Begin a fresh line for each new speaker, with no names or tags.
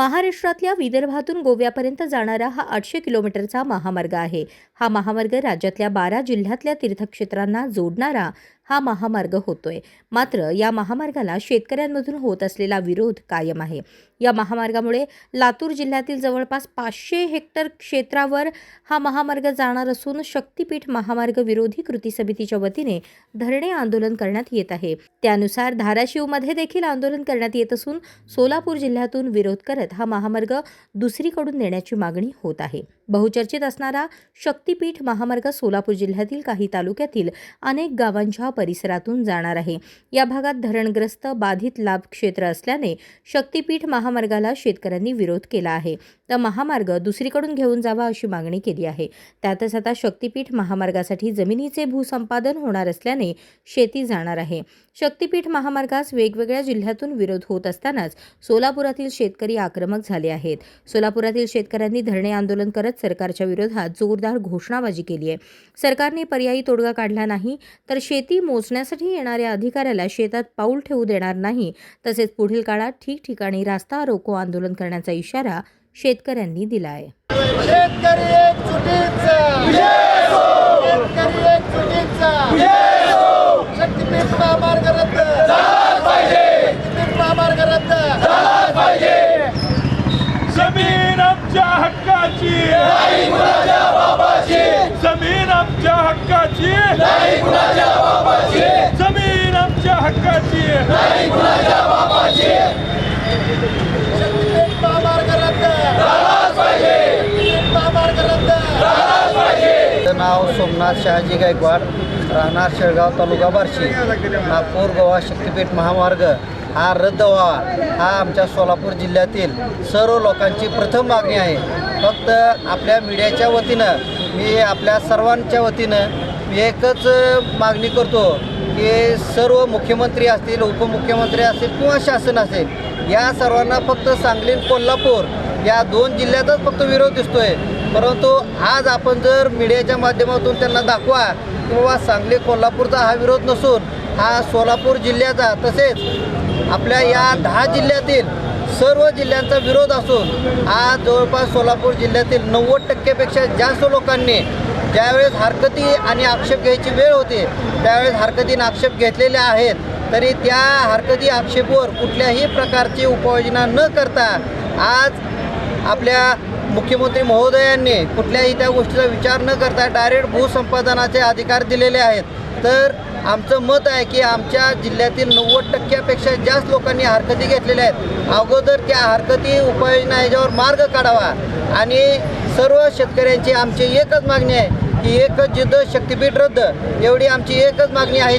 महाराष्ट्रातल्या विदर्भातून गोव्यापर्यंत जाणारा हा आठशे किलोमीटरचा महामार्ग आहे. हा महामार्ग राज्यातल्या बारा जिल्ह्यातल्या तीर्थक्षेत्रांना जोडणारा हा महामार्ग होतोय. मात्र या महामार्गाला शेतकऱ्यांमधून होत असलेला विरोध कायम आहे. या महामार्गामुळे लातूर जिल्ह्यातील जवळपास पाचशे हेक्टर क्षेत्रावर हा महामार्ग जाणार असून शक्तीपीठ महामार्ग विरोधी कृती समितीच्या वतीने धरणे आंदोलन करण्यात येत आहे. त्यानुसार धाराशिवमध्ये देखील आंदोलन करण्यात येत असून सोलापूर जिल्ह्यातून विरोध करत हा महामार्ग दुसरीकडून नेण्याची मागणी होत आहे. बहुचर्चित असणारा शक्तीपीठ महामार्ग सोलापूर जिल्ह्यातील काही तालुक्यातील अनेक गावांच्या परिसरातून जाणार आहे. या भागात धरणग्रस्त बाधित लाभ क्षेत्र असल्याने शक्तीपीठ महामार्गाला शेतकऱ्यांनी विरोध केला आहे. तर महामार्ग दुसरीकडून घेऊन जावा अशी मागणी केली आहे. त्यातच आता शक्तीपीठ महामार्गासाठी जमिनीचे भूसंपादन होणार असल्याने शेती जाणार आहे. शक्तीपीठ महामार्गास वेगवेगळ्या जिल्ह्यातून विरोध होत असतानाच सोलापुरातील शेतकरी आक्रमक झाले आहेत. सोलापुरातील शेतकऱ्यांनी धरणे आंदोलन करत सरकारच्या विरोधात जोरदार घोषणाबाजी केली आहे. सरकारने पर्यायी तोडगा काढला नाही तर शेती मोजण्यासाठी येणाऱ्या अधिकाऱ्याला शेतात पाऊल ठेवू देणार नाही. तसेच पुढील काळात ठिकठिकाणी रास्ता रोको आंदोलन करण्याचा इशारा शेतकऱ्यांनी दिला आहे
जमीन आमच्या हक्काची. जमीन आमच्या हक्काची जमीन आमच्या हक्काची
शक्तीपीठ महामार्ग रद्द शक्तीपीठ महामार्ग रद्द
माझं नाव सोमनाथ शहाजी गायकवाड राहणार शेळगाव तालुका बार्शी नागपूर गोवा शक्तीपीठ महामार्ग. हा रद्द व्हावा हा आमच्या सोलापूर जिल्ह्यातील सर्व लोकांची प्रथम मागणी आहे. फक्त आपल्या मीडियाच्या वतीनं मी आपल्या सर्वांच्या वतीनं मी एकच मागणी करतो की सर्व मुख्यमंत्री असतील उपमुख्यमंत्री असतील किंवा शासन असेल या सर्वांना फक्त सांगली कोल्हापूर या दोन जिल्ह्यातच फक्त विरोध दिसतोय. परंतु आज आपण जर मीडियाच्या माध्यमातून त्यांना दाखवा किंवा सांगली कोल्हापूरचा हा विरोध नसून हा सोलापूर जिल्ह्याचा तसेच आपल्या या दहा जिल्ह्यातील सर्व जिल्ह्यांचा विरोध असून आज जवळपास सोलापूर जिल्ह्यातील नव्वद टक्केपेक्षा जास्त लोकांनी ज्यावेळेस हरकती आणि आक्षेप घ्यायची वेळ होती त्यावेळेस हरकतीने आक्षेप घेतलेले आहेत. तरी त्या हरकती आक्षेपवर कुठल्याही प्रकारची उपाययोजना न करता आज आपल्या मुख्यमंत्री महोदयांनी कुठल्याही त्या गोष्टीचा विचार न करता डायरेक्ट भूसंपादनाचे अधिकार दिलेले आहेत. तर आमचं मत आहे की आमच्या जिल्ह्यातील नव्वद टक्क्यापेक्षा जास्त लोकांनी हरकती घेतलेल्या आहेत. अगोदर त्या हरकती उपाययोजना याच्यावर मार्ग काढावा. आणि सर्व शेतकऱ्यांची आमची एकच मागणी आहे की एकच जिद्द शक्तीपीठ रद्द. एवढी आमची एकच मागणी आहे ती